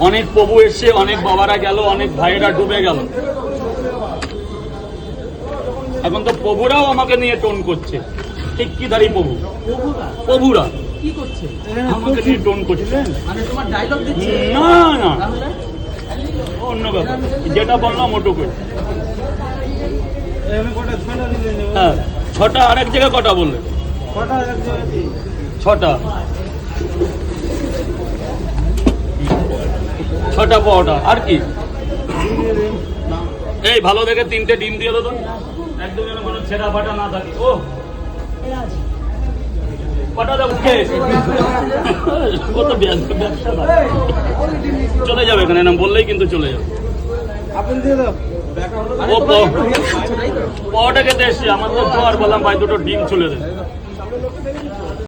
অনেক প্রভু এসছে অনেক বাবারা গেল অনেক ভাইয়েরা ডুবে গেল। এখন তো প্রভুরাও আমাকে নিয়ে টোন করছে। ঠিক কি দাঁড়ি প্রভু? প্রভুরা? প্রভুরা। কি করছে? আমাকে নিয়ে টোন করছে। মানে তোমার ডায়লগ দিচ্ছে? না না। অন্য ব্যাপার। যেটা বললাম ওটুকুই। হ্যাঁ। ছটা আরেক জায়গায় কটা বললে? ছটা ছটা। পাওয়াটা আর কি? এই ভালো দেখে তিনটে ডিম দিয়ে দাও একদম যেন কোনো ছেঁড়া ফাটা না থাকে। ও। দেবো? চলে যাবে এখানে বললেই কিন্তু চলে যাবে। ও দেখছি আমার তো জ্বর বললাম ভাই দুটো ডিম চলে দেয়